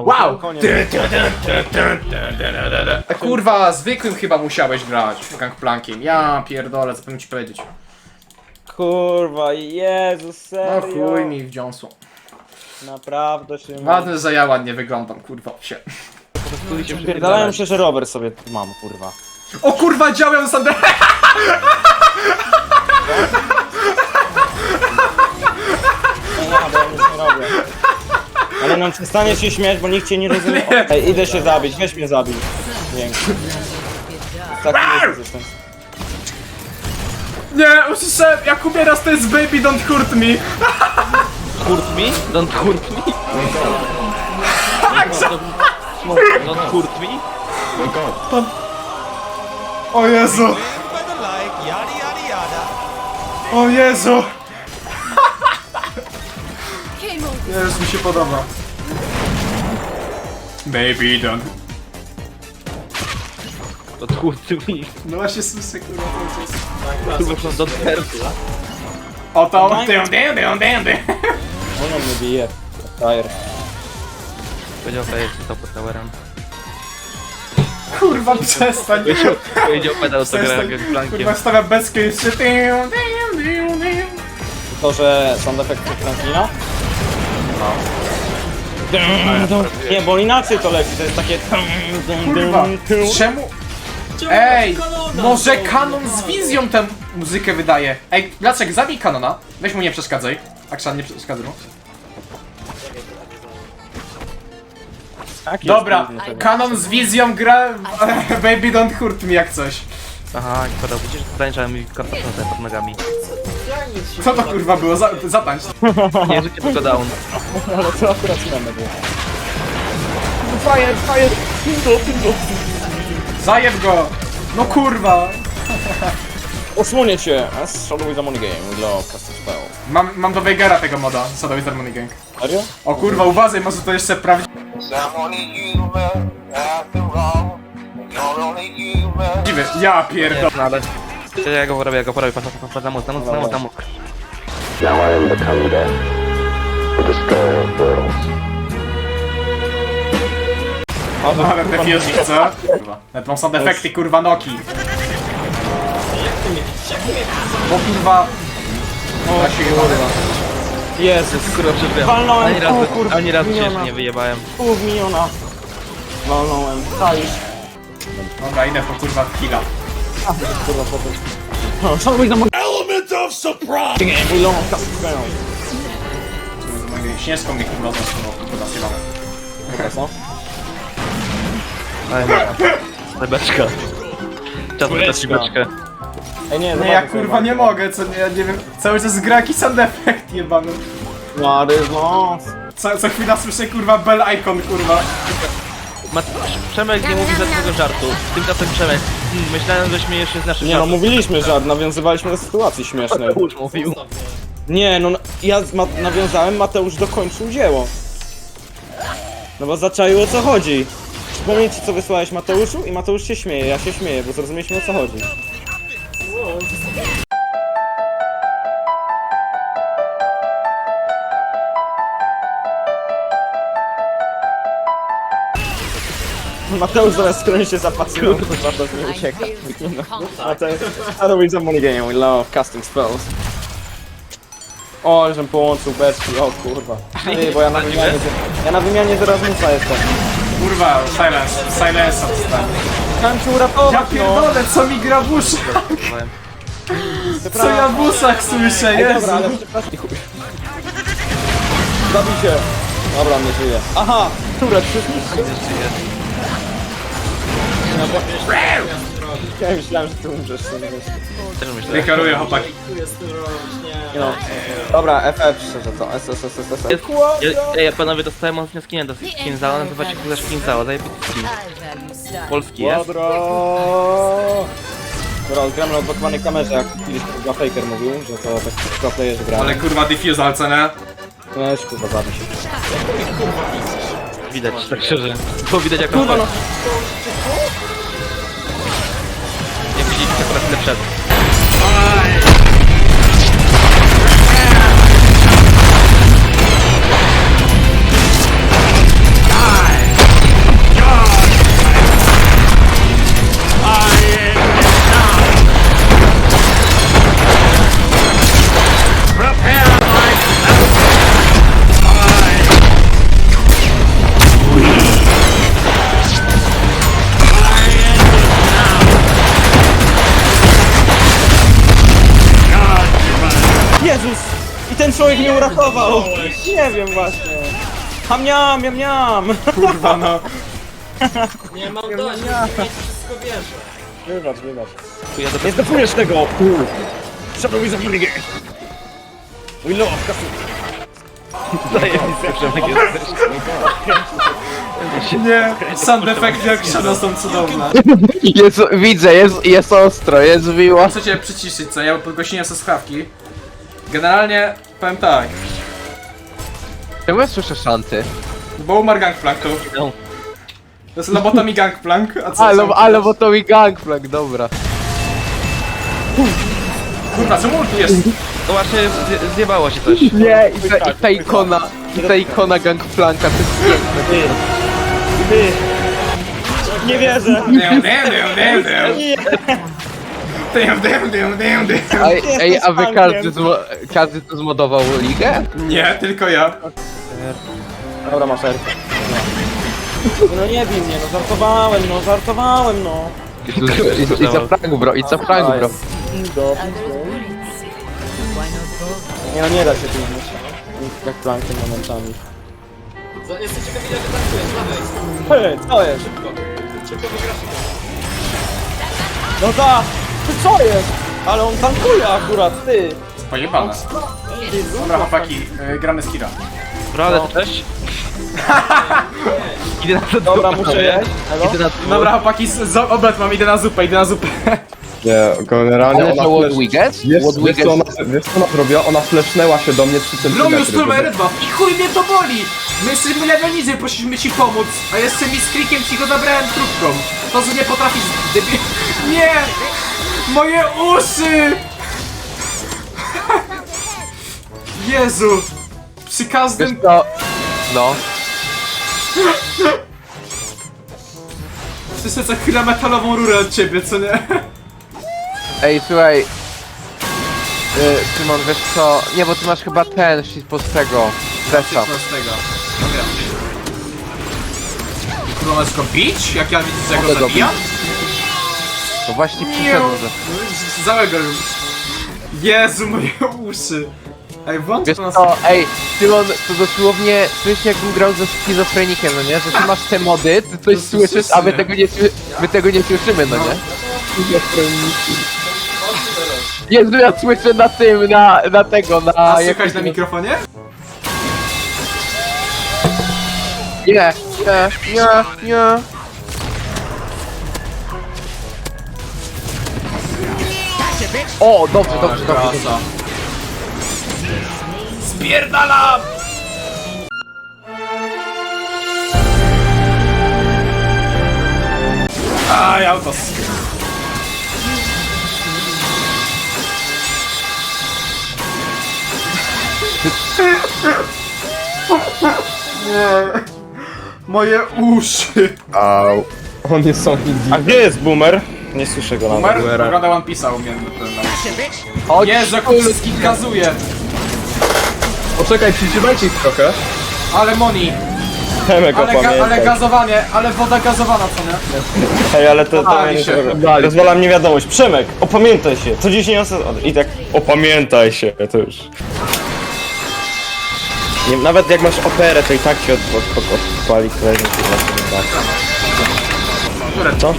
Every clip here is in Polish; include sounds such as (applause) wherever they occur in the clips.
Wow! Kurwa, zwykłym chyba musiałeś grać gangplankiem. Ja pierdolę, zapomniałem ci powiedzieć. Kurwa, Jezus, No chuj mi wdziąsło. Naprawdę się Ładny zaja ładnie wyglądam, kurwa, się. Pierdalają się, że Robert sobie mam, kurwa. O kurwa, działam Sandra! (laughs) (laughs) no przestanie się śmiać, bo nikt cię nie rozumie. (laughs) Nie. Ej, idę się zabić, weź mnie zabij. Dzięki. Taki jest jestem. Nie, usłyszałem, jak umiera to jest baby, don't hurt me. (laughs) Hurt me? Don't hurt me? Don't hurt me? O Jezu, o Jezu. Jezus, mi się podoba. Baby don't. Odkurczył mi. No właśnie słyszę kurwa cały czas. Tak, tu muszą do. O to, on, dym, dym, dym, dym. Ona mnie no, no, bije. Tire. Powiedział pedał z topu towerem. Kurwa przestań. Powiedział pedał z towerem jak Kurwa stawia bez kliszy. To, że sound effect Franklina? No. Nie, bo inaczej to leci, to jest takie... Kurwa, czemu? Ej, może kanon z wizją tę muzykę wydaje. Ej, Lacek, zabij kanona. Weź mu nie przeszkadzaj. Aksan, nie przeszkadzaj mu. Taki Dobra, dziwny ten- kanon z wizją gra (laughs) Baby Don't Hurt Me jak coś. Aha, nie podał. Widzisz, że mi karta pod nogami. Co to kurwa było? Za, zatańcz. (laughs) Nie, życie tylko down. Ale to akurat śmieszne było. Fire, fire. Zajeb go. No kurwa. Osłonię cię! As Shadow is a money game, custom spell. Mam, mam do Veigara tego moda, Shadow is Harmony Gang. Serio? O kurwa, uważaj, może to jeszcze prawdziwe. I'm only human after all. You're only human. Ja pierdolę. No ale... Ja go porobię, ja go porobię. Patrz, patrz, patrz, na mózg, na mózg, na mózg, na mózg. Now I am become death, the destroyer of worlds. No, ale defusing, co? Kurwa. Nawet mam efekty, kurwa, Noki. O kurwa. O, się kurwa. Jezus, Kurwa, przeżyłem. Walnąłem, Ani razu, o kurwa, ani razu miniona. się nie wyjebałem. pół miliona. Walnąłem, czaisz. Dobra, idę po kurwa killa. Kurwa, potem. No, Shadow is a money Element of surprise! We love custom spell. Śnieżką mnie kurwa zasłynął, kurwa zjebane. Dobra, co? Ale no. Beczka. Czas wydać Beczka. beczkę. Ej, nie, Nie, ja kurwa nie mogę, co nie, ja nie wiem. Cały czas gra jakiś sound effect jebany. Maryznos. Co, co chwila słyszę kurwa bell icon kurwa. Mat Przemek nie mówi żadnego żartu. Tymczasem Przemek, hmm, myślałem, że śmiejesz się z naszych Nie no, żartów. mówiliśmy żart, nawiązywaliśmy do sytuacji śmiesznej. Już mówił. Nie, no ja z ma nawiązałem, Mateusz dokończył dzieło. No bo zaczaił o co chodzi. Przypomnijcie co wysłałeś Mateuszu i Mateusz się śmieje, ja się śmieję, bo zrozumieliśmy o co chodzi. Mateusz zamiast skronić się za pasją, kurwa, to z nie ucieka. No. Mateusz, Shadow is a money game, we love casting spells. O, żem połączył beczki, o kurwa. Ej, bo ja na wymianie, ja na wymianie z Erasmusa jestem. Kurwa, silence, silence odstań. Chciałem cię Ja uratować, no. pierdolę, co mi gra w uszach? Co ja w uszach słyszę, Ej, Jezu. dobra, ale przepraszam. Chuj. Zabij się. Dobra, nie żyje. Aha, turet, przecież Ja myślałem, że ty umrzesz. wiesz. Też myślę. Dekoruję chłopaki. No. Dobra, FF szczerze to. S, S, S, S, S. Jest, ja, ja panowie dostałem mocno skinę do skinzała, nazywa się Kuzarz Skinzała, zajebisty skin. Polski jest. Ładro. Dobra, gramy na odblokowanej kamerze, jak kiedyś chyba Faker mówił, że to tak pro playerzy gra. Ale kurwa diffusal, nie? Weź kurwa, zabij się. Widać, tak szczerze. Było widać jak Kurwa on no. كثرة النفشات آه. Akurat tyle przed. człowiek mnie uratował! Nie wiem właśnie. Ham miam, miam, miam! Kurwa no. (laughs) Nie mam dość, nie wszystko bierze. Wybacz, wybacz. Ja do Nie zdepujesz tego! Trzeba mi za frygę! We love kasu. Nie, sound efekty actiona są cudowne. Jest, widzę, jest, jest ostro, jest miło. Cię przyciszyć, co? Ja podgłosiłem ze słuchawki. Generalnie, powiem tak. Czemu ja słyszę szanty? Bo umarł Gangplank tu. No. To jest lobotomii Gangplank, a co Ale, sam- ale bo to mi gangplank, dobra. Kurwa, czemu tu jest? No właśnie zje- zjebało się coś. Nie, i ta, i ta ikona, i ta ikona gangplanka, to jest piękne. Ty! Ty! Nie wierzę! Damn, damn, damn, damn, damn. Damn, damn, damn, damn, damn. Ej, ej, a wy każdy, zmo, każdy tu zmodował ligę? Nie, tylko ja. Dobra, masz erkę. No nie bij mnie, no żartowałem, no żartowałem, no. I, tu, i, i za prank bro, i za prank bro. Nie no, nie da się tu mówić. Jak plankiem momentami. Co, jestem ciekawy ile wytankujesz, dawaj. Hej, co jest? Szybko wygrasz. No da! Ty co jest? Ale on tankuje akurat, ty! Pojebane. Dobra, chłopaki, y, gramy z Kira. Prawda (laughs) też? Idę na to Dobra, muszę jeść. Elo? Idę na to. Dobra, chłopaki, z, mam, idę na zupę, idę na zupę. Nie, generalnie Ale ona że flash... we get? Wiesz, What we wiesz, co get? ona, wiesz co ona zrobiła? Ona flashnęła się do mnie 3 cm. Robił stulmer dwa i chuj mnie to boli! My jesteśmy lewelnicy, prosiliśmy ci pomóc, a jeszcze mi z krikiem ci go zabrałem trubką. To, że nie potrafisz... Debi... (laughs) Nie! Moje uszy! Jezu! Przy Wiesz każdym... co? No. Słyszę co chwilę metalową rurę od ciebie, co nie? Ej, słuchaj. Y, Szymon, wiesz co? Nie, bo ty masz chyba ten shitpostego. Zresztą. Prostego. Dobra. Kurwa, możesz go bić? Jak ja widzę, że Mogę go go zabijam? To właśnie przyszedł, że... Z Całego już. Jezu, moje uszy. Ej, włącz Wiesz to na co, ej, Szymon, to dosłownie słyszysz jakbym grał ze schizofrenikiem, no nie? Że ty masz te mody, ty coś To słyszysz, a my tego nie, sły- my tego nie słyszymy, no nie? Jezu, ja słyszę na tym, na, na tego, na... A słychać na mikrofonie? Nie, nie, nie, nie. O, dobrze, dobrze, dobrze. Prasa. Spierdalam! Aj, autos. Nie. Moje uszy. Au. On jest są A gdzie jest boomer? Nie słyszę go nawet. Umer ogląda One Piece'a u mnie. Chodź, Jezu, jak on wszystkich gazuje. Poczekaj, przytrzymajcie ich trochę. Ale Moni. Temek Ale, ga, ale opamiętaj. gazowanie, ale woda gazowana, co nie? Ej, ale to, to mnie się. nie Rozwala mnie wiadomość. Przemek, opamiętaj się. Co dziś nie osad... I tak, opamiętaj się, to już. Nie, nawet jak masz operę, to i tak się od, od, od, odpali kolejny tak. Które Co?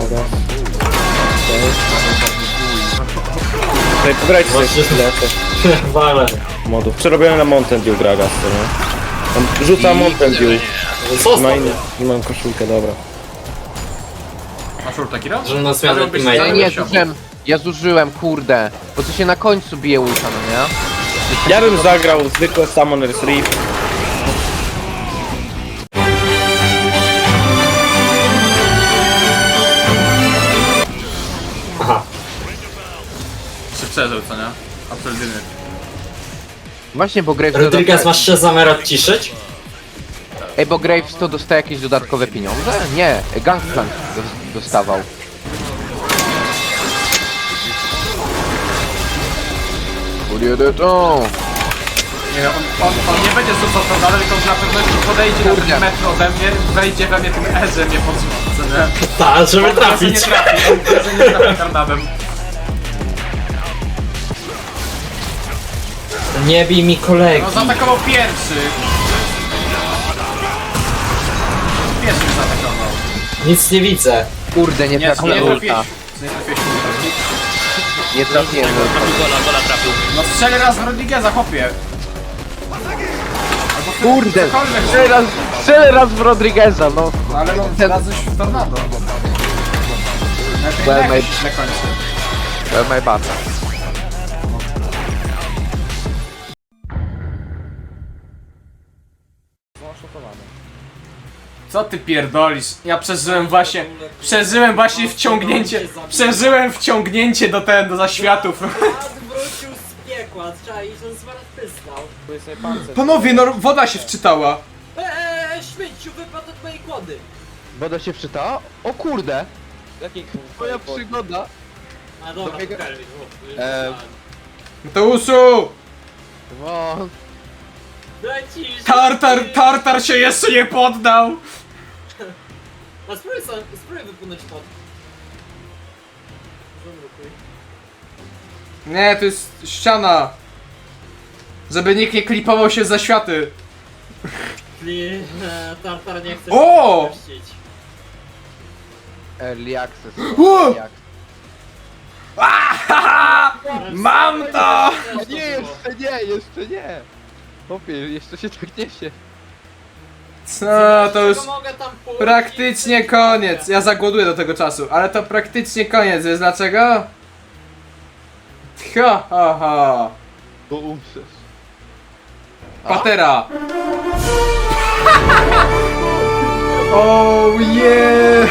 Teraz. Tutaj pograjcie sobie chwilę też Wale. modów. Przerobione na Mountain Dew Gragas, to nie? On rzuca Mountain Dew. Co Ma z inny, nie mam koszulkę, dobra. Masz urta, Kira? Że na zmianę teammate'a. Ja nie zużyłem, ja zużyłem, kurde. Bo to się na końcu bije ulta, no nie? Ja bym zagrał zwykłe Summoner's Reef. Przeżył, co nie? Absolutnie. Właśnie, bo Graves... Rodriguez, masz się zamiar odciszyć? Ej, bo Graves to dostaje jakieś dodatkowe pieniądze? Nie, Gangplank dos- dostawał. Kuriedyto. Nie, on, on, on nie będzie supportował dalej, tylko na pewno jeśli podejdzie na Kurde. ten metr ode mnie, wejdzie we mnie tym erzem, mnie podrzuci, co nie? (laughs) Tak, żeby On że nie trafić. trafi, on że nie trafi. Nie bij mi kolegi. No zaatakował pierwszy. Pierwszy zaatakował. Nic nie widzę. Kurde, nie Nie, nie trafiłem trafiłeś. ulta. Nie trafiłeś ulta. Nie trafiłem ulta. Gola, gola trafił. No strzel raz w Rodrigueza, chłopie. Kurde, strzelę raz, strzelę raz w Rodrigueza, no. No ale no, Ten- zrazłeś w tornado. Well, well, mate. źle kończy. Well, my bad. Co ty pierdolisz? Ja przeżyłem właśnie, przeżyłem właśnie wciągnięcie, przeżyłem wciągnięcie do ten, do zaświatów. Wrócił z piekła, on sobie pancerz. Panowie, no woda się wczytała. Eee, śmieciu, wypadł od mojej kłody. Woda się wczytała? O kurde, Jaki moja przygoda. A dobra, Dobiega- Kelvin, Eee. myślałem. Mateuszu! O, Lecisz! Tartar, tartar się jeszcze nie poddał! A spróbuj sam, spróbuj wypłynąć pod. Zamrukuj. Nie, to jest ściana. Żeby nikt nie klipował się za światy. Czyli e, Tartar nie chce O! się puścić. early access. Early! Mam to! Nie, jeszcze nie, jeszcze nie. Chłopie, jeszcze się tak niesie. Co, to już Czego mogę tam pójść? praktycznie koniec. Ja zagłoduję do tego czasu, ale to praktycznie koniec. Wiesz dlaczego? Ha, ha, ha. Bo umrzesz. Patera. (laughs) Oh yeah!